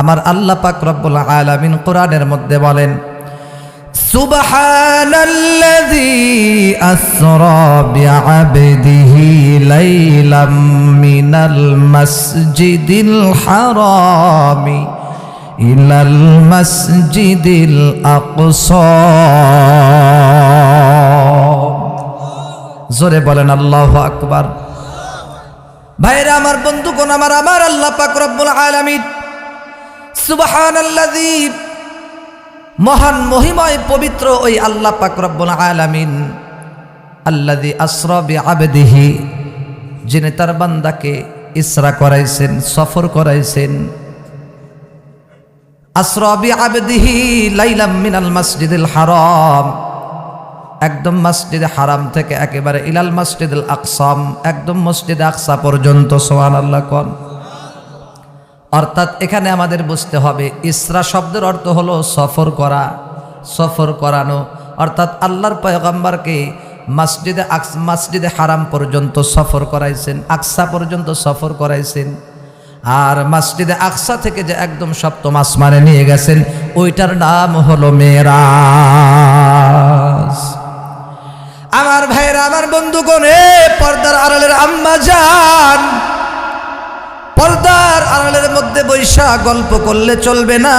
আমার আল্লাহ পাক রব্বুল আলামিন কোরআনের মধ্যে বলেন سبحان الذي أسرى بعبده ليلا من المسجد الحرام إلى المسجد الأقصى জোরে বলেন আল্লাহ আকবার ভাইরা আমার বন্ধুগণ আমার আমার আল্লাহ পাক রব্বুল আলামিন সুবহানাল্লাযী, মহান মহিময় পবিত্র ওই আল্লাহ পাক রব্বুল আলামিন, আল্লাযী আসরা বিআবদিহি, যিনি তার বান্দাকে ইসরা করাইছেন, সফর করাইছেন। আসরা বিআবদিহি লাইলাম মিনাল মাসজিদিল হারাম, একদম মসজিদে হারাম থেকে একেবারে ইলাল মসজিদুল আকসাম, একদম মসজিদে আকসা পর্যন্ত সোহান আল্লাহ কন। অর্থাৎ এখানে আমাদের বুঝতে হবে, ইসরা শব্দের অর্থ হলো সফর করা, সফর করানো। অর্থাৎ আল্লাহর পয়গম্বরকে মসজিদে মসজিদে হারাম পর্যন্ত সফর করাইছেন, আকসা পর্যন্ত সফর করাইছেন। আর মসজিদে আকসা থেকে যে একদম সপ্তম আসমানে নিয়ে গেছেন, ওইটার নাম হলো মেরাজ আমার ভাইরা আমার বন্ধুগণ, এ পর্দার আড়ালের আম্মা যান পর্দার আড়ালের মধ্যে বৈশা গল্প করলে চলবে না।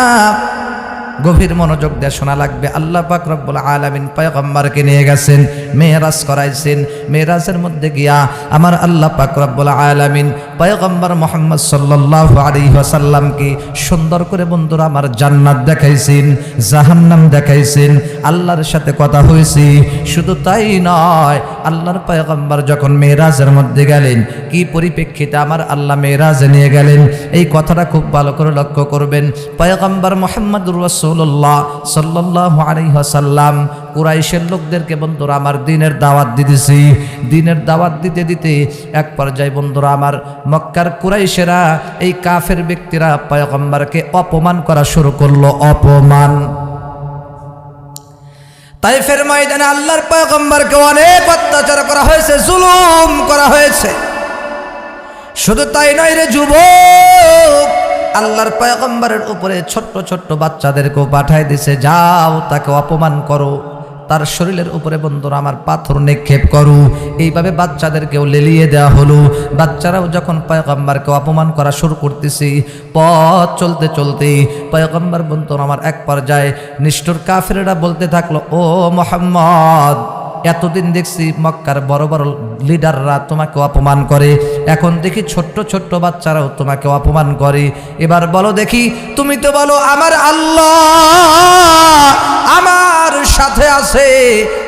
গভীর মনোযোগ দিয়ে শোনা লাগবে। আল্লাহ পাক রব্বুল আলামিন পয়গম্বরকে নিয়ে গেছেন, মেয়েরাজ করাইছেন। মেয়েরাজের মধ্যে গিয়া আমার আল্লাহ পাক রব্বুল আলামিন পয়গম্বর মোহাম্মদ সাল্লাল্লাহু আলাইহি ওয়াসাল্লামকে সুন্দর করে বন্ধুরা আমার জান্নাত দেখাইছেন, জাহান্নাম দেখাইছেন, আল্লাহর সাথে কথা হয়েছে শুধু তাই নয়, আল্লাহর পয়গম্বর যখন মেয়েরাজের মধ্যে গেলেন, কি পরিপ্রেক্ষিতে আমার আল্লাহ মেয়েরাজে নিয়ে গেলেন? এই কথাটা খুব ভালো করে লক্ষ্য করবেন। পয়গম্বর মোহাম্মদুর রসুল্লাহ সাল্লাহ আলহাসাল্লাম কুরাইশের লোকদেরকে, বন্ধুরা, আমার দিনের দাওয়াত দিতেছি। দিনের দাওয়াত দিতে দিতে এক পর্যায়ে, বন্ধুরা, আমার মক্কার কুরাইশেরা, এই কাফের ব্যক্তিরা পয়গম্বরকে অপমান করা শুরু করল। অপমান। তাইফের ময়দানে আল্লাহর পয়গম্বরকে অনেক অত্যাচার করা হয়েছে, জুলুম করা হয়েছে। শুধু তাই নয় রে যুবক, আল্লাহর পয়গম্বরের উপরে ছোট্ট ছোট্ট বাচ্চাদেরকেও পাঠায় দিছে, যাও, তাকে অপমান করো। তার শরীরের উপরে বন্ধুরা আমার পাথর নিক্ষেপ করো। এইভাবে বাচ্চাদেরকেও লেলিয়ে দেওয়া হলো। বাচ্চারাও যখন পয়গম্বরকে অপমান করা শুরু করতেছি, পথ চলতে চলতে পয়গম্বর বন্ধুরা আমার এক পর্যায়ে নিষ্ঠুর কাফেরেরা বলতে থাকল, ও মোহাম্মদ, এতদিন দেখছি মক্কার বড় বড় লিডাররা তোমাকে অপমান করে। এখন দেখি ছোট্ট ছোট্ট বাচ্চারাও তোমাকে অপমান করে। এবার বলো দেখি, তুমি তো বলো আমার আল্লাহ।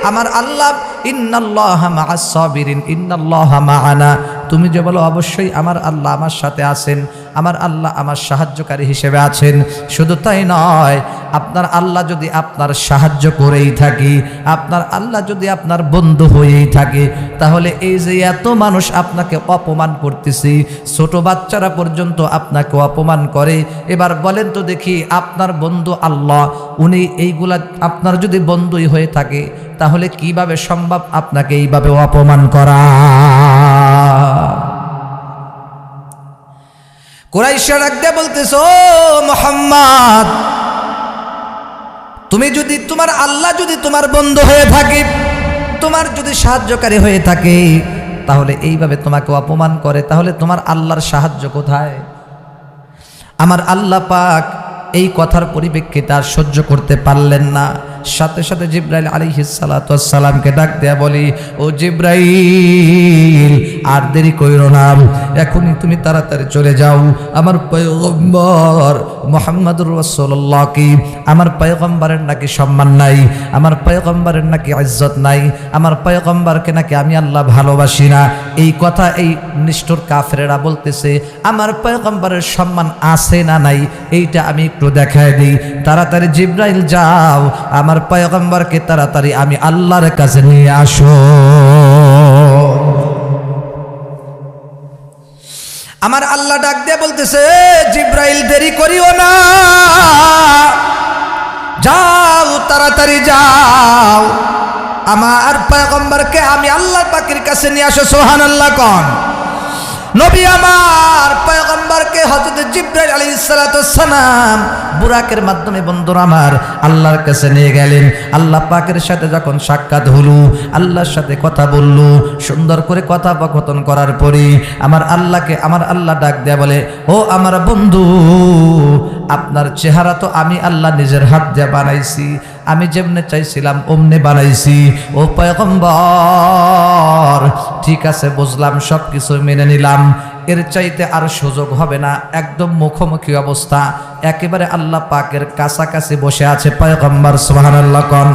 আমার আল্লাহ ইন্নাল্লাহ মা আসাবিরিন ইন্নাল্লাহ মাআনা। তুমি যে বলো, অবশ্যই আমার আল্লাহ আমার সাথে আছেন, আমার আল্লাহ আমার সাহায্যকারী হিসেবে আছেন। শুধু তাই নয়, আপনার আল্লাহ যদি আপনার সাহায্য করেই থাকি, আপনার আল্লাহ যদি আপনার বন্ধু হয়েই থাকে, তাহলে এই যে এত মানুষ আপনাকে অপমান করতেছি, ছোট বাচ্চারা পর্যন্ত আপনাকে অপমান করে। এবার বলেন তো দেখি, আপনার বন্ধু আল্লাহ, উনি এইগুলা আপনার যদি বন্ধুই হয়ে থাকে, তাহলে কীভাবে সম্ভব আপনাকে এইভাবে অপমান করা? কোরাইশা রাখতে বলতেছ মোহাম্মদ, তুমি যদি তোমার আল্লাহ যদি তোমার বন্ধু হয়ে থাকে, তোমার যদি সাহায্যকারী হয়ে থাকে, তাহলে এইভাবে তোমাকে অপমান করে, তাহলে তোমার আল্লাহর সাহায্য কোথায়? আমার আল্লাহ পাক এই কথার পরিপ্রেক্ষিতে আর সহ্য করতে পারলেন না। সাথে সাথে জিব্রাইল আলিহিসালামকে ডাক দেয়া বলি, ও জিব্রাইল, আর দেরি কইরো না, এখনই তুমি তাড়াতাড়ি চলে যাও। আমার পয়গম্বর মোহাম্মদুর রসোল্লাহ কি আমার পয়গম্বরের নাকি সম্মান নাই, আমার পয়গম্বরের নাকি ইজ্জত নাই, আমার পয়গম্বরকে নাকি আমি আল্লাহ ভালোবাসি না। এই কথা এই নিষ্ঠুর কাফেরেরা বলতেছে, আমার পয়গম্বরের সম্মান আছে না নাই, এইটা আমি একটু দেখায় দিই। তাড়াতাড়ি জিব্রাইল যাও, আমার পয়গম্বরকে তাড়াতাড়ি আমি আল্লাহর কাছে নিয়ে আসো। আমার আল্লাহ ডাক দিয়ে বলতেছে জিব্রাইল, দেরি করিও না। যাও, তাড়াতাড়ি যাও। আমার পয়গম্বরকে আমি আল্লাহ পাকের কাছে নিয়ে আসো সোহান আল্লাহ কন। নবী আমার পয়গম্বরকে হযরত জিব্রাইল সালাতু সালাম বুরাকের মাধ্যমে, বন্ধুরা আমার, আল্লাহর কাছে নিয়ে গেলেন। আল্লাহ পাকের সাথে যখন সাক্ষাৎ হলো, আল্লাহর সাথে কথা বলল, সুন্দর করে কথা কথোপকথন করার পরে আমার আল্লাহকে, আমার আল্লাহ ডাক দেয়া বলে, ও আমার বন্ধু, আপনার চেহারা তো আমি আল্লাহ নিজের হাত দিয়ে বানাইছি আমি যেমনে চাইছিলাম, অমনে বানাইছি। ও পয়গম্বর, ঠিক আছে, বুঝলাম সব কিছু মেনে নিলাম। এর চাইতে আর সুযোগ হবে না, একদম মুখোমুখি অবস্থা। একেবারে আল্লাহ পাকের কাছাকাছি বসে আছে পয়গম্বর, সুবহানাল্লাহ কন।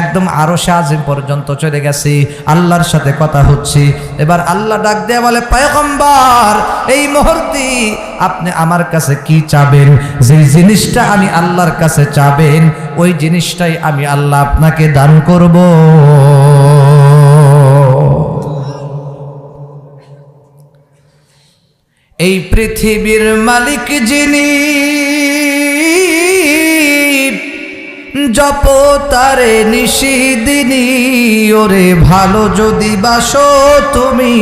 একদম আরও আজিম পর্যন্ত চলে গেছি, আল্লাহর সাথে কথা হচ্ছে। এবার আল্লাহ ডাক দেয়া বলে, পয়গম্বর, এই মুহূর্তে আপনি আমার কাছে কি চাবেন? যে জিনিসটা আমি আল্লাহর কাছে চাবেন, ওই জিনিসটাই আমি আল্লাহ আপনাকে দান করব। এই পৃথিবীর মালিক যিনি, জপ তারে নিশিদিনী ওরে ভালো যদি বাসো, তুমি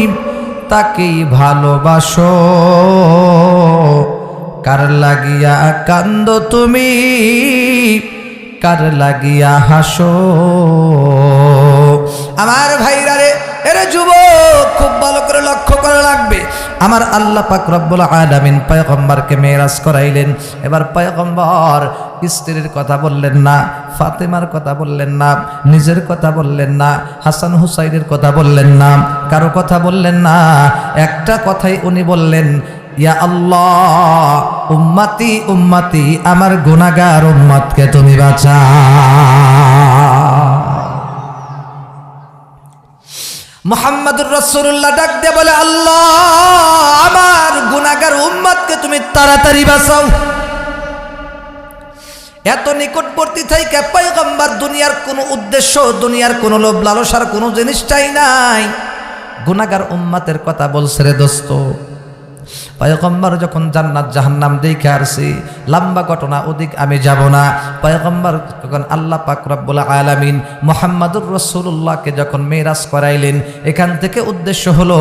তাকেই ভালোবাসো। কার লাগিয়া কান্দ তুমি? কার লাগিয়া হাসো? আমার ভাইরা রে, এরে যুবক, খুব ভালো করে লক্ষ্য করা লাগবে। আমার আল্লাহ পাক রব্বুল আলামিন পয়গম্বরকে মেরাজ করাইলেন। এবার পয়গম্বর স্ত্রীর কথা বললেন না, ফাতেমার কথা বললেন না, নিজের কথা বললেন না, হাসান হুসাইনের কথা বললেন না, কারও কথা বললেন না। একটা কথাই উনি বললেন ইয়া আল্লাহ, উম্মাতি উম্মাতি, আমার গুনাহগার উম্মতকে তুমি বাঁচা মোহাম্মদুর রসুল্লাহ ডাক দিয়ে বলে, আল্লাহ, আমার গুনাগার উম্মাদকে তুমি তাড়াতাড়ি বাঁচাও। এত নিকটবর্তী থেকে পয়গম্বর দুনিয়ার কোনো উদ্দেশ্য, দুনিয়ার কোনো লোভ লালসার কোনো জিনিসটাই নাই। গুনাগার উম্মাতের কথা বলছে রে দোস্ত। পয়গম্বর যখন জান্নাত জাহান্নাম দেখে আসছি লম্বা ঘটনা ওদিক আমি যাব না। পয়গম্বর যখন আল্লাহ পাক আলামিন মোহাম্মদুর রসুল্লাহকে যখন মেরাজ করাইলেন, এখান থেকে উদ্দেশ্য হলো,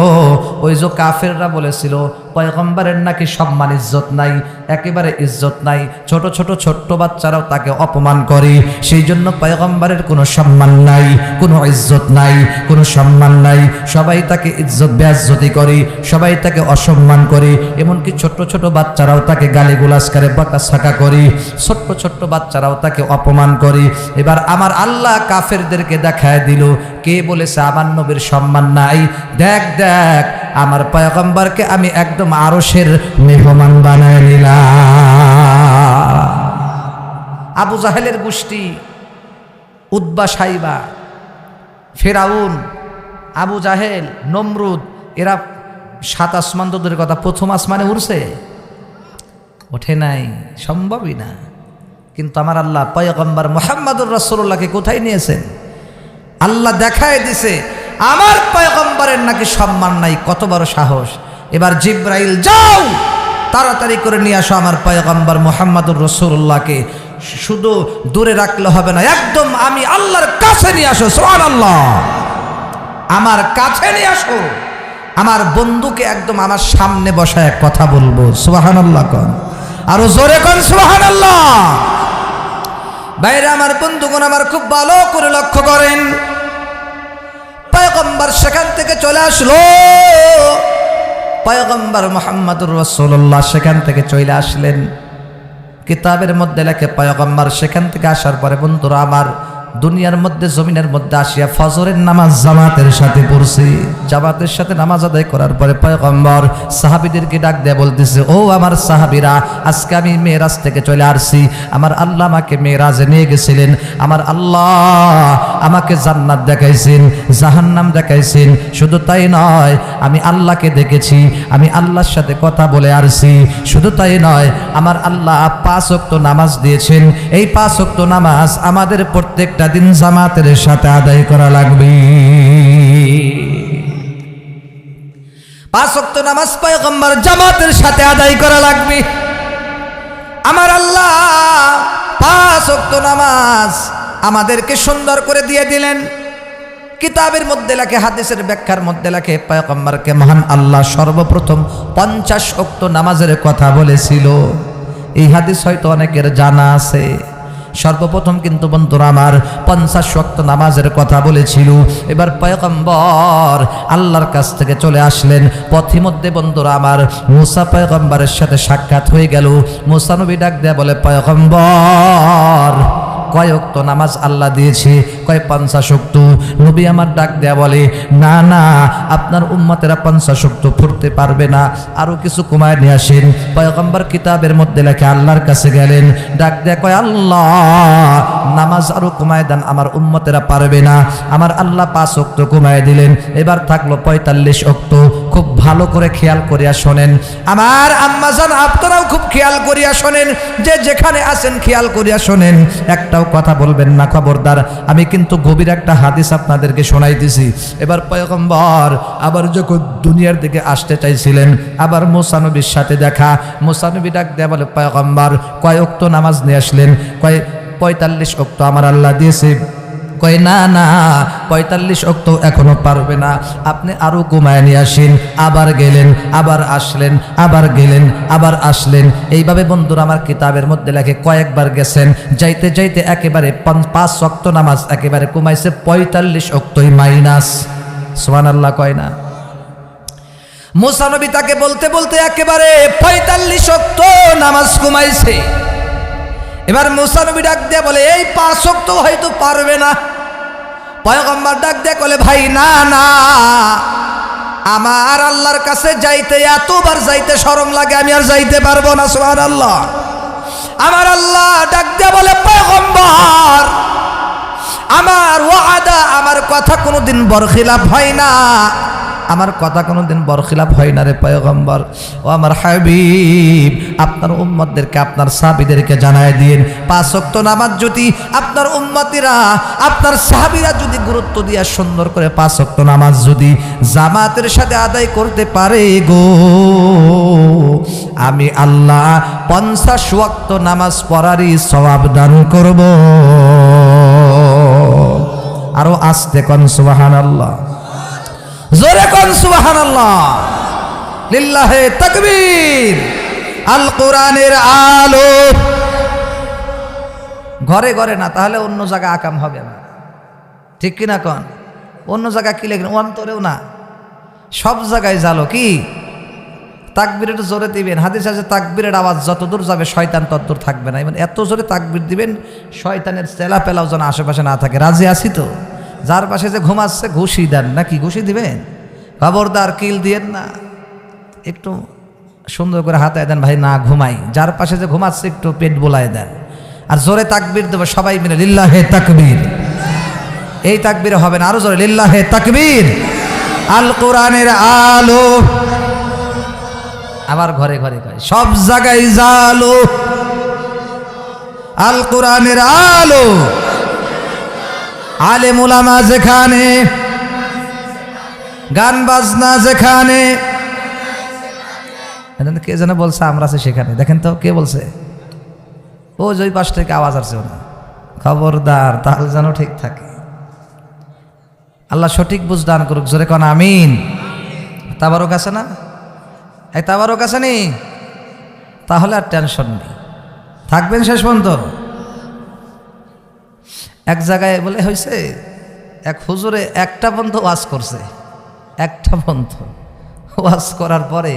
ওই যে কাফেররা বলেছিল পয়গম্বরের নাকি সম্মান, ইজ্জত নাই, একেবারে ইজ্জত নাই। ছোট ছোট, ছোট্ট বাচ্চারাও তাকে অপমান করে। সেই জন্য পয়গম্বরের কোনো সম্মান নাই, কোনো ইজ্জত নাই, কোনো সম্মান নাই। সবাই তাকে ইজ্জত ব্যাজ্জতি করে, সবাই তাকে অসম্মান করে। এমনকি ছোট্ট ছোট বাচ্চারাও তাকে গালি গুলাস করে বাঁকা করে। ছোট্ট ছোট্ট বাচ্চারাও তাকে অপমান করে। এবার আমার আল্লাহ কাফেরদেরকে দেখায় দিল, কে বলেছে আমার নবীর সম্মান নাই? দেখ দেখ, আমার পয়গম্বরকে আমি একদম আরসের মেহমান বানায় নিলাম আবু জাহেলের গোষ্ঠী উদ্বা সাইবা, ফেরাউন, আবু জাহেল, নমরুদ, এরা সাত আসমান তো দূরের কথা, প্রথম আসমানে উড়ছে। ওঠে নাই, সম্ভবই না। কিন্তু আমার আল্লাহ পয়গম্বর মোহাম্মদুর রসুল্লাহকে কোথায় নিয়েছেন? আল্লাহ দেখায় দিছে, আমার পয়গম্বরের নাকি সম্মান নাই, কত বড় সাহস। এবার জিব্রাইল, যাও! তাড়াতাড়ি করে নিয়ে আসো আমার পয়গম্বর মোহাম্মদুর রসুল্লাহকে শুধু দূরে রাখলে হবে না, একদম আমি আল্লাহর কাছে নিয়ে আসো সোহান আল্লাহ আমার কাছে নিয়ে আসো। আমার বন্ধুকে একদম আমার সামনে বসায় কথা বলব সুবাহান আল্লাহ কন। আরও জোরে কন সুবাহান আল্লাহ বাইরে আমার বন্ধুগণ আমার খুব ভালো করে লক্ষ্য করেন। পয়গম্বর সেখান থেকে চলে আসলো। পয়গম্বর মোহাম্মদুর রসুল্লাহ সেখান থেকে চলে আসলেন। কিতাবের মধ্যে লেখে, পয়গম্বর, সেখান থেকে আসার পরে বন্ধুরা আমার দুনিয়ার মধ্যে, জমিনের মধ্যে আসিয়া ফজরের নামাজ জামাতের সাথে পড়ছি। জামাতের সাথে নামাজ আদায় করার পরে পয়গম্বর সাহাবিদেরকে ডাক দেয়া বলতেছে, ও আমার সাহাবিরা, আজকে আমি মেয়েরাজ থেকে চলে আসছি। আমার আল্লাহ আমাকে মেয়েরাজে নিয়ে গেছিলেন। আমার আল্লাহ আমাকে জান্নাত দেখাইছেন, জাহান্নাম দেখাইছেন। শুধু তাই নয়, আমি আল্লাহকে দেখেছি, আমি আল্লাহর সাথে কথা বলে আসছি। শুধু তাই নয়, আমার আল্লাহ পাঁচ অক্ত নামাজ দিয়েছেন। এই পাঁচ অক্ত নামাজ আমাদের প্রত্যেকটা দিন জামাতের সাথে আদায় করা লাগবে। পাঁচ অক্ত নামাজ পয়গম্বর জামাতের সাথে আদায় করা লাগবে। আমার আল্লাহ পাঁচ অক্ত নামাজ আমাদেরকে সুন্দর করে দিয়ে দিলেন। কিতাবের মধ্যে লেখে, হাদিসের ব্যাখ্যার মধ্যে লেখে, পয়গম্বরকে মহান আল্লাহ সর্বপ্রথম পঞ্চাশ অক্ত নামাজের কথা বলেছিল। এই হাদিস হয়তো অনেকের জানা আছে। সর্বপ্রথম কিন্তু বন্ধুরা আমার পঞ্চাশ শক্ত নামাজের কথা বলেছিল। এবার পয়গম্বর আল্লাহর কাছ থেকে চলে আসলেন। পথিমধ্যে বন্ধুরা আমার মুসা পয়গম্বরের সাথে সাক্ষাৎ হয়ে গেল। মুসানবী ডাক দেয়া বলে, পয়গম্বর কয় অক্ত নামাজ আল্লাহ দিয়েছে, কয় পঞ্চাশ অক্ত নবী আমার ডাক দেয়া বলে, না না, আপনার উম্মতেরা পঞ্চাশ অক্ত পড়তে পারবে না। আরও কিছু কমায় নিয়ে আসেন। পয়গম্বর কিতাবের মধ্যে লেখে, আল্লাহর কাছে গেলেন। ডাক দেয়া কয়, আল্লাহ, নামাজ আরও কমায় দেন, আমার উম্মতেরা পারবে না। আমার আল্লাহ পাঁচ অক্ত কমায় দিলেন। এবার থাকল পঁয়তাল্লিশ অক্ত খুব ভালো করে খেয়াল করিয়া শোনেন। আমার আম্মাজান, আপনারাও খুব খেয়াল করিয়া শোনেন। যে যেখানে আছেন, খেয়াল করিয়া শোনেন। একটাও কথা বলবেন না, খবরদার। আমি কিন্তু গভীর একটা হাদিস আপনাদেরকে শোনাইতেছি এবার পয়গম্বর আবার যখন দুনিয়ার দিকে আসতে চাইছিলেন, আবার মোসানবীর সাথে দেখা। মোসানবী ডাক দেয়া বলে, পয়গম্বর, কয় অক্ত নামাজ নিয়ে আসলেন? কয় পঁয়তাল্লিশ অক্ত আমার আল্লাহ দিয়েছে। কয়, না না, পঁয়তাল্লিশ অক্ত এখনও পারবে না। আপনি আরও কমায় নিয়ে আসেন, আবার গেলেন, আবার আসলেন, আবার গেলেন, আবার আসলেন। এইভাবে বন্ধুরা আমার কিতাবের মধ্যে লেখে, কয়েকবার গেছেন, যাইতে যাইতে একেবারে পাঁচ- অক্ত নামাজ একেবারে কমাইছে পঁয়তাল্লিশ অক্তই মাইনাস। সোহান আল্লাহ কয় না। মুসানবী তাকে বলতে বলতে একেবারে পঁয়তাল্লিশ অক্ত নামাজ কমাইছে এবার মুসানবী ডাক দিয়ে বলে, এই পাঁচ অক্ত হয়তো পারবে না। পয়গম্বর ডাক দিয়ে কলে, ভাই, না না। আমার আল্লাহর কাছে যাইতে এতবার যাইতে সরম লাগে, আমি আর যাইতে পারব না সোহান আল্লাহ আমার আল্লাহ ডাক দিয়ে বলে, পয়গম্বর, আমার ওয়াদা, আমার কথা কোনোদিন বরখিলাপ হয় না। আমার কথা কোনোদিন বরখিলাপ হয় না রে পয়গম্বর। ও আমার হাবিব, আপনার উম্মতদেরকে, আপনার সাহাবিদেরকে জানায় দিন। পাঁচ ওয়াক্ত নামাজ যদি আপনার উম্মতিরা, আপনার সাহাবিরা যদি গুরুত্ব দিয়া সুন্দর করে পাঁচ ওয়াক্ত নামাজ যদি জামাতের সাথে আদায় করতে পারে গো। আমি আল্লাহ পঞ্চাশ ওয়াক্ত নামাজ পড়ারই সবাব দান করব। আরও আসতে কন সুবাহান আল্লাহ জোরে কন আল্লাহ লিল্লাহে তাকবীর। আল কোরআনের আলো। ঘরে ঘরে না, তাহলে অন্য জায়গায় আকাম হবে না। ঠিক কিনা কন? অন্য জায়গা কি লেখেন? অন্তরেও না। সব জায়গায় জালো কি? তাকবির একটু জোরে দিবেন। হাদিস আছে, তাকবিরের আওয়াজ যতদূর যাবে, শয়তান ততদূর থাকবে না। এবং এত জোরে তাকবির দিবেন, শয়তানের চেলা পেলাও যেন আশেপাশে না থাকে। রাজি আছি তো? যার পাশে যে ঘুমাচ্ছে, ঘুষি দেন নাকি? ঘুষি দিবেন? খবরদার কিল দিয়েন না। একটু সুন্দর করে হাতায় দেন, ভাই, না ঘুমাই। যার পাশে যে ঘুমাচ্ছে, একটু পেট বোলায় দেন। আর জোরে তাকবির দেবো, সবাই মিলে, লিল্লাহে তাকবীর। এই তাকবীর হবে না, আরও জোরে, লিল্লাহে তাকবীর। আল কোরআনের আলো। আবার ঘরে ঘরে ঘরে, সব জায়গায় জালো। আল কোরআনের আলো। আলে মুলামা যেখানে, গান বাজনা যেখানে। কে যেন বলছে, আমরা আছি সেখানে। দেখেন তো, কে বলছে? ও ওই পাশ থেকে আওয়াজ আসছে না খবরদার, তাহলে যেন ঠিক থাকে। আল্লাহ সঠিক বুঝ দান করুক, জোরে কন, আমিন। তাবারক আছে না? এই তাবারক আছে নি? তাহলে আর টেনশন নেই। থাকবেন শেষ পর্যন্ত। এক জায়গায় বলে হয়েছে এক হুজুরে একটা বন্ধ ওয়াজ করছে, একটা বন্ধ ওয়াজ করার পরে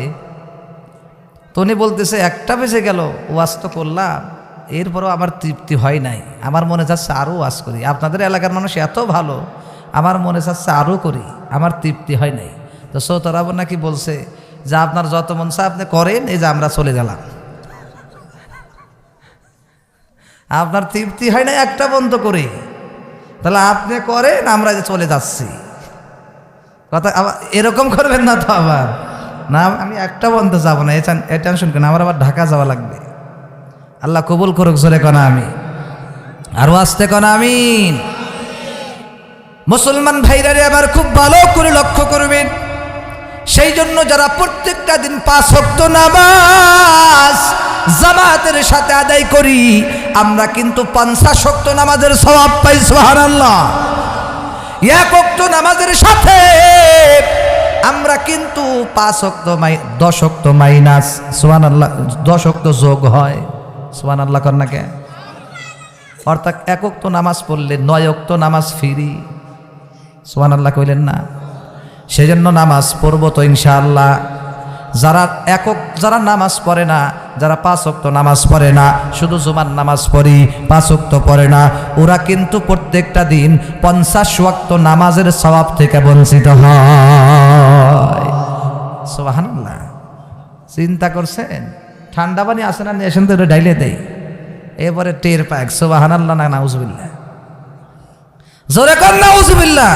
তনি বলতেছে, একটা বেজে গেল, ওয়াজ তো করলাম, এরপরও আমার তৃপ্তি হয় নাই, আমার মনে যাচ্ছে আরও ওয়াজ করি, আপনাদের এলাকার মানুষ এত ভালো, আমার মনে চাচ্ছে আরও করি, আমার তৃপ্তি হয় নাই। তো সৌতরাবু নাকি বলছে, যে আপনার যত মন আপনি করেন, এই যে আমরা চলে গেলাম। আপনার তৃপ্তি হয় না, একটা বন্ধ করে। তাহলে আপনি করেন, আমরা যে চলে যাচ্ছি। কথা এরকম করবেন না তো আবার। না, আমি একটা বন্ধ যাব না। এ টেনশন কেন? আমার আবার ঢাকা যাওয়া লাগবে। আল্লাহ কবুল করুক, জোরে কনা আমি। আরও আসতে কনা আমিন। মুসলমান ভাইরারে আবার খুব ভালো করে লক্ষ্য করবেন। সেই জন্য যারা প্রত্যেকটা দিন পাঁচ হক্ত নামাজ জামাতের সাথে আদায় করি, আমরা কিন্তু পঞ্চাশ শক্ত নামাজের স্বভাব পাই সোহান আল্লাহ এক অক্ত নামাজের সাথে আমরা কিন্তু পাঁচ অক্ত মাই, দশ অক্ত মাইনাস সোহান আল্লাহ দশ অক্ত যোগ হয়। সোহান আল্লাহ কন্যাকে অর্থাৎ এক অক্ত নামাজ পড়লে নয় অক্ত নামাজ ফিরি। সোহান আল্লাহ কইলেন না। সেজন্য নামাজ পড়ব তো ইনশাআল্লাহ। যারা একক যারা নামাজ পড়ে না, যারা পাঁচ অক্ত নামাজ পড়ে না, শুধু জুমার নামাজ পড়ি, পাঁচ অক্ত পড়ে না, ওরা কিন্তু প্রত্যেকটা দিন পঞ্চাশ ওয়াক্ত নামাজের স্বভাব থেকে বঞ্চিত হয়। চিন্তা করছেন? ঠান্ডা পানি আসে না নিয়ে তো ডাইলে দেয় এবারে টের পাক। সোবাহানাল্লাহ না, নাউজুবিল্লাহ। জোরে কর, নাউজুবিল্লাহ।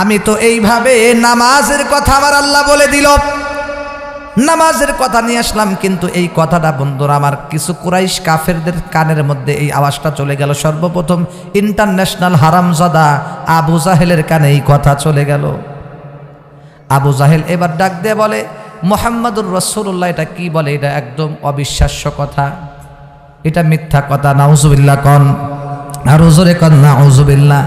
আমি তো এইভাবে নামাজের কথা আমার আল্লাহ বলে দিল। নামাজের কথা নিয়ে আসলাম, কিন্তু এই কথাটা বন্ধুরা আমার কিছু কুরাইশ কাফেরদের কানের মধ্যে এই আওয়াজটা চলে গেল। সর্বপ্রথম ইন্টারন্যাশনাল হারামজাদা আবু জাহেলের কানে এই কথা চলে গেল। আবু জাহেল এবার ডাক দিয়ে বলে, মোহাম্মদুর রসুল্লাহ এটা কি বলে? এটা একদম অবিশ্বাস্য কথা। এটা মিথ্যা কথা নাউজুবিল্লা কন। আর ওজোরে কন নাউজুবিল্লা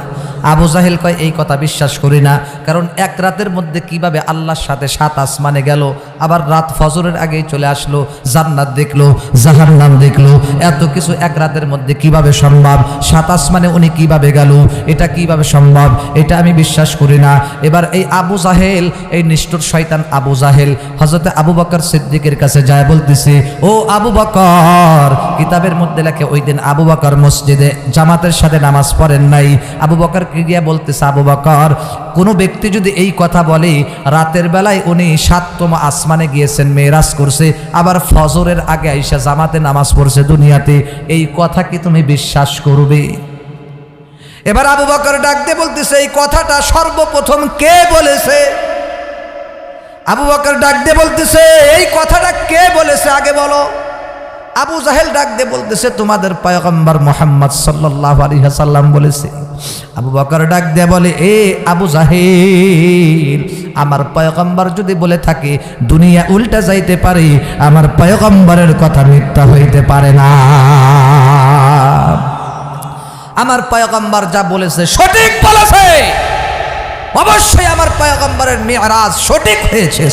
আবু জাহেল কয়, এই কথা বিশ্বাস করি না। কারণ এক রাতের মধ্যে কীভাবে আল্লাহর সাথে সাত আসমানে গেল আবার রাত ফজরের আগেই চলে আসলো, জান্নাত দেখল, জাহান্নাম দেখল। এত কিছু এক রাতের মধ্যে কীভাবে সম্ভব? সাত আসমানে উনি কীভাবে গেল? এটা কীভাবে সম্ভব? এটা আমি বিশ্বাস করি না। এবার এই আবু জাহেল, এই নিষ্ঠুর শয়তান আবু জাহেল হজরতে আবু বকর সিদ্দিকের কাছে যায়, বলতেছে, ও আবু বকর, কিতাবের মধ্যে লেখে, ওই দিন আবু বকর মসজিদে জামাতের সাথে নামাজ পড়েন নাই। আবু বকর গিয়া বলতেছে, আবু বকর, কোনো ব্যক্তি যদি এই কথা বলে, রাতের বেলায় উনি সাততম আসমানে গিয়েছেন, মেয়েরাজ করছে, আবার ফজরের আগে আইসা জামাতে নামাজ পড়ছে দুনিয়াতে। এই কথা কি তুমি বিশ্বাস করবে? এবার আবু বকর ডাকতে বলতেছে, এই কথাটা সর্বপ্রথম কে বলেছে? আবু বকর ডাকতে বলতেছে, এই কথাটা কে বলেছে? আগে বলো। আবু জাহেল ডাক দিয়ে বলতেছে, তোমাদের পয়গম্বর মোহাম্মদ সাল্লাহ আলী সাল্লাম বলেছে। আবু বকর ডাক দিয়ে বলে, এ আবু জাহেল, আমার পয়গম্বর যদি বলে থাকে, দুনিয়া উল্টা যাইতে পারে, আমার পয়গম্বরের কথা মিথ্যা হইতে পারে না। আমার পয়গম্বর যা বলেছে সঠিক বলেছে। অবশ্যই আমার পয়গম্বরের মেয়ারাজ সঠিক হয়েছে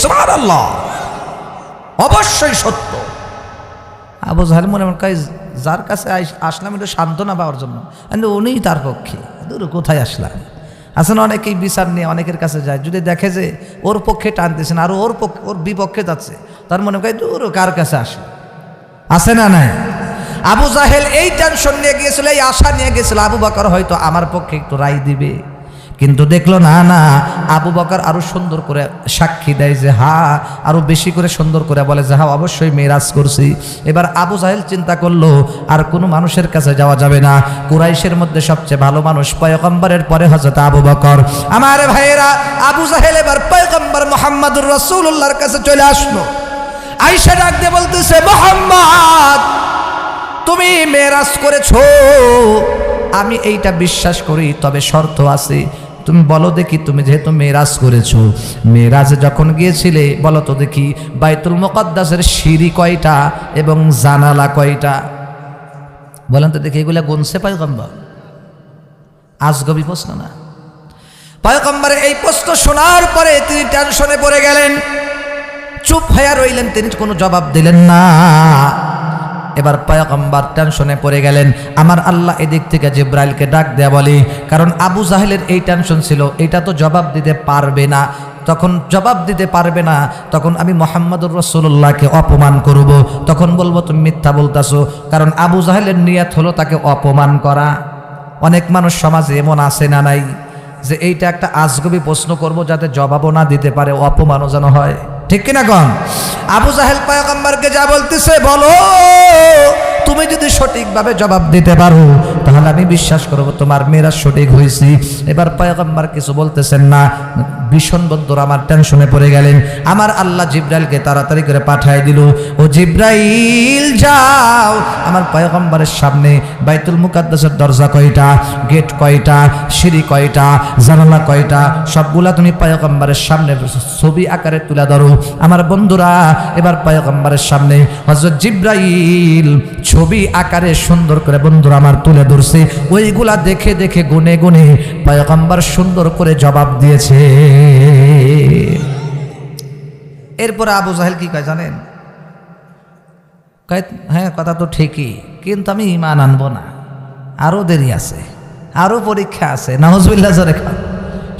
অবশ্যই সত্য। আবু জাহেল মনে মনে কয়, যার কাছে আসলাম একটু সান্ত্বনা পাওয়ার জন্য। কিন্তু উনিই তার পক্ষে। দূর কোথায় আসলাম? আসলে অনেকেই বিচার নিয়ে অনেকের কাছে যায়। যদি দেখে যে ওর পক্ষে টানতেছেন, আর ওর পক্ষে ওর বিপক্ষে যাচ্ছে, তার মনে কয়, দূর কার কাছে আসে? আছে না নাই? আবু জাহেল এই টেনশন নিয়ে গিয়েছিল, এই আশা নিয়ে গিয়েছিল, আবু বকর হয়তো আমার পক্ষে একটু রায় দিবে। কিন্তু দেখল, না না, আবু বকর আরও সুন্দর করে সাক্ষী দেয় যে, হা, আরও বেশি করে সুন্দর করে বলে যে, হা, অবশ্যই মেরাজ করছি। এবার আবু জাহেল চিন্তা করল, আর কোনো মানুষের কাছে যাওয়া যাবে না। কুরাইশের মধ্যে সবচেয়ে ভালো মানুষ পয়গম্বরের পরে হজরত আবু বকর। আমার ভাইয়েরা, আবু জাহেল এবার পয়গম্বর মোহাম্মদুর রসুল্লাহর কাছে চলে আসলো। আইসা ডাক দিয়ে বলতেছে, মোহাম্মদ, তুমি মেরাজ করেছ। আমি এইটা বিশ্বাস করি, তবে শর্ত আছে। তুমি বলো দেখি, তুমি যেহেতু মেরাজ করেছ মেরাজে যখন গিয়েছিলে, বলো তো দেখি, বাইতুল মোকাদ্দাসের সিঁড়ি কয়টা এবং জানালা কয়টা? বলেন তো দেখি, এগুলা গুনছে পায়গম্বর? আজগবি প্রশ্ন না। পায়গম্বরের এই প্রশ্ন শোনার পরে তিনি টেনশনে পড়ে গেলেন। চুপ হয়ে রইলেন, তিনি কোনো জবাব দিলেন না। এবার পয়গম্বর টেনশনে পড়ে গেলেন, আমার আল্লাহ এদিক থেকে জিব্রাইলকে ডাক দেয়া বলে, কারণ আবু জাহেলের এই টেনশন ছিল, এটা তো জবাব দিতে পারবে না। তখন জবাব দিতে পারবে না, তখন আমি মোহাম্মদুর রসুল্লাহকে অপমান করব, তখন বলব, তুমি মিথ্যা বলতাছো। কারণ আবু জাহেলের নিয়ত হলো তাকে অপমান করা। অনেক মানুষ সমাজে এমন আছে না নাই যে এইটা একটা আজগবি প্রশ্ন করব যাতে জবাবও না দিতে পারে, অপমানও যেন হয়। ঠিক কিনা কন? আবু জাহেল পয়গম্বরকে যা বলতেছে, বলো, তুমি যদি সঠিকভাবে জবাব দিতে পারো তাহলে আমি বিশ্বাস করব তোমার মেয়েরা সঠিক হয়েছি। এবার পয়গম্বর কিছু বলতেছেন না ভীষণ বন্ধুর, আমার টেনশনে পড়ে গেলেন। আমার আল্লাহ জিব্রাইলকে তাড়াতাড়ি করে পাঠায় দিল। ও জিব্রাইল, যাও। আমার পয়গম্বরের সামনে বাইতুল মুকাদ্দাসের দরজা কয়টা, গেট কয়টা, সিঁড়ি কয়টা, জানালা কয়টা, সবগুলা তুমি পয়গম্বরের সামনে ছবি আকারে তুলে ধরো। আমার বন্ধুরা, এবার পয়গম্বরের সামনে হজরত জিব্রাইল ছবি আকারে সুন্দর করে বন্ধুরা আমার তুলে ধরছে ওইগুলা দেখে দেখে গুনে গুনে পয়গম্বর সুন্দর করে জবাব দিয়েছে। এরপরে আবু জাহেল কি কয় জানেন? হ্যাঁ কথা তো ঠিকই, কিন্তু আমি ইমান আনব না। আরও দেরি আছে আরও পরীক্ষা আছে নাহজবিল্লা জরে খান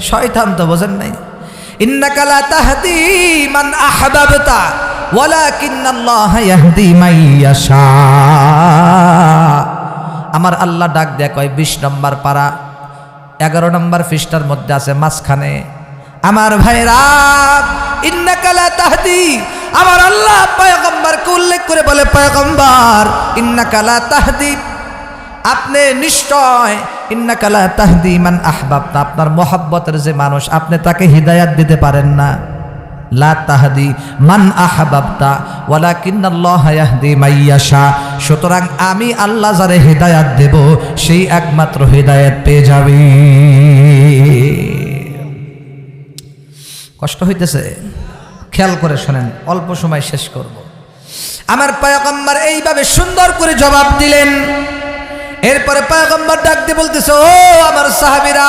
শয়তান তো বোঝেন নাই। ইন্নাকা লা তাহদি আহবাবতা, ওয়ালাকিন্নাল্লাহ ইয়াহদি মান ইয়াশা। আমার আল্লাহ ডাক দেয়া কয়, বিশ নম্বর পারা এগারো নম্বর ফিস্টার মধ্যে আছে মাঝখানে, আমার ভাইরা ইন্নাকালা তাহদি আমার আল্লাহ পয়গম্বরকে উল্লেখ করে বলে, পয়গম্বর ইন্নাকালা তাহদি আপনি নিশ্চয় ইন্নাকালা তাহদি মান আহবাব আপনার মোহাব্বতের যে মানুষ, আপনি তাকে হৃদায়াত দিতে পারেন না। লা তাহদি মান আহবাবতা, ওয়ালাকিন্নাল্লাহ ইয়াহদি মাইয়াশা। সুতরাং আমি আল্লাহ যারে হৃদায়াত দেব, সেই একমাত্র হৃদায়াত পেয়ে যাবে। কষ্ট হইতেছে? খেয়াল করে শোনেন, অল্প সময় শেষ করব। আমার পায়গম্বর এইভাবে সুন্দর করে জবাব দিলেন। এরপরে পায়গম্বর ডাকতে বলতেছে, ও আমার সাহাবিরা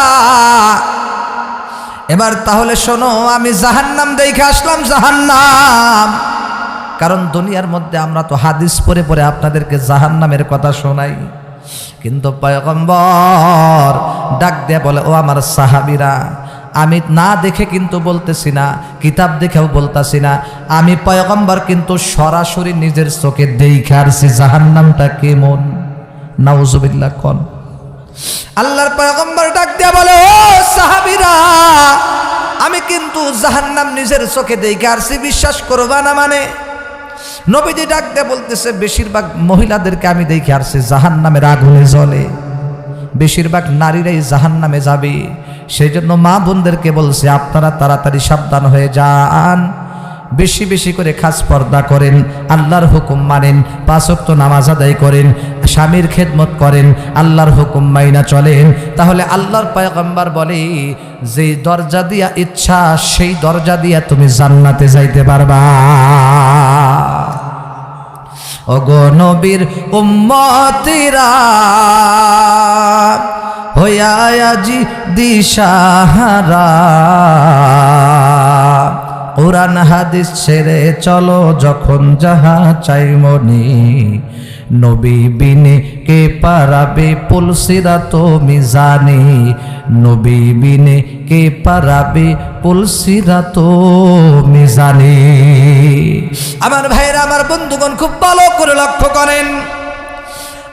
এবার তাহলে শোনো, আমি জাহান্নাম দেখে আসলাম, জাহান্নাম। কারণ দুনিয়ার মধ্যে আমরা তো হাদিস পরে পরে আপনাদেরকে জাহান্নামের কথা শোনাই। কিন্তু পয়গম্বর ডাক দিয়ে বলে, ও আমার সাহাবিরা, আমি না দেখে কিন্তু বলতেছি না, কিতাব দেখেও বলতেছি না। আমি পয়গম্বর কিন্তু সরাসরি নিজের চোখে দেখে আসছি, জাহান্নামটা কেমন? নাউজুবিল্লাহ, কন? আল্লাহর পয়গম্বর ডাক দিয়া বলে, ও সাহাবিরা, আমি কিন্তু জাহান্নাম নিজের চোখে দেখে আসছি, বিশ্বাস করবা না মানে? নবীজি ডাক দিয়ে বলতেছে, বেশিরভাগ মহিলাদেরকে আমি দেখে আসছি, জাহান্নামের আগুনে জ্বলে। বেশিরভাগ নারীরাই জাহান্নামে যাবে। সেই জন্য মা বোনদেরকে বলছে, আপনারা তাড়াতাড়ি সাবধান হয়ে যান। বেশি বেশি করে খাস পর্দা করেন, আল্লাহর হুকুম মানেন পাঁচক্ত নামাজ আদায় করেন, স্বামীর খেদমত করেন, আল্লাহর হুকুম মাইনা চলেন। তাহলে আল্লাহর পয়গম্বর বলে, যে দরজা দিয়া ইচ্ছা, সেই দরজা দিয়া তুমি জান্নাতে যাইতে পারবা। ওগো নবীর উম্মতিরা হইয়া আজি দিশাহারা। কোরআন হাদিস ছেড়ে চলো যখন যাহা চাই মনি। নবী বিনে কে পারাবে পুলসিরা তো মিজানি নবী বিনে কে পারাবে পুলসিরা তো মিজানি আমার ভাইরা আমার বন্ধুগণ, খুব ভালো করে লক্ষ্য করেন।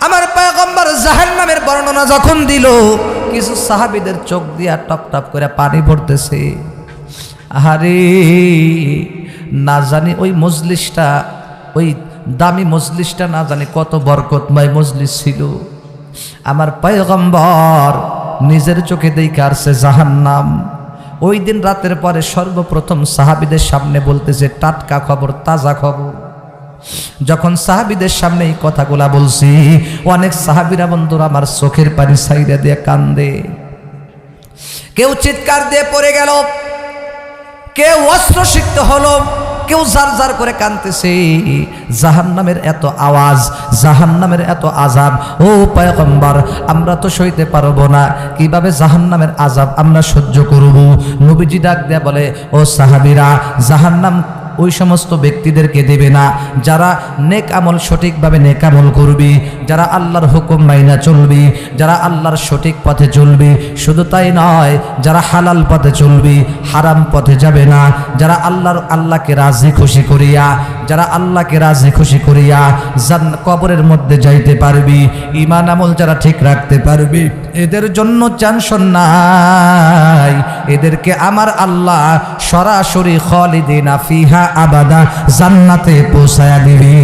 আমার পয়গম্বর জাহান্নামের বর্ণনা যখন দিল, কিছু সাহাবিদের চোখ দিয়া টপ টপ করে পানি ভরতেছে আরে না জানি ওই মজলিসটা, ওই দামি মজলিসটা না জানি কত বরকতময় মজলিস ছিল। আমার পয়গম্বর নিজের চোখে দেখে আসছে জাহান্নাম। ওই দিন রাতের পরে সর্বপ্রথম সাহাবিদের সামনে বলতেছে, টাটকা খবর, তাজা খবর। যখন সাহাবিদের সামনে এই কথাগুলা বলছি, অনেক সাহাবিরা বন্ধুরা আমার চোখের পানি সাইডে দিয়ে কান্দে। কেউ চিৎকার দিয়ে পড়ে গেল। কেউ অস্ত্র শিখত হলো, কেউ জার জার করে কানতেছে জাহান নামের এত আওয়াজ জাহান নামের এত আজাব ও পায়গম্বর, আমরা তো সইতে পারব না, কীভাবে জাহান নামের আজাব আমরা সহ্য করব? নবীজি ডাক দেয়া বলে, ও সাহাবিরা, জাহান্নাম ওই সমস্ত ব্যক্তিদেরকে দেবে না। যারা নেক আমল সঠিকভাবে নেক আমল করবি, যারা আল্লাহর হুকুম মাইনা চলবি, যারা আল্লাহর সঠিক পথে চলবি, শুধু তাই নয়, যারা হালাল পথে চলবি, হারাম পথে যাবে না। যারা আল্লাহর, আল্লাহকে রাজি খুশি করিয়া, যারা আল্লাহকে রাজি খুশি করিয়া জান, কবরের মধ্যে যাইতে পারবি ইমান আমল যারা ঠিক রাখতে পারবি, এদের জন্য টেনশন নাই। এদেরকে আমার আল্লাহ সরাসরি খলিদিনা ফিহা আবাদা জান্নাতে পৌঁছায়া দিবি।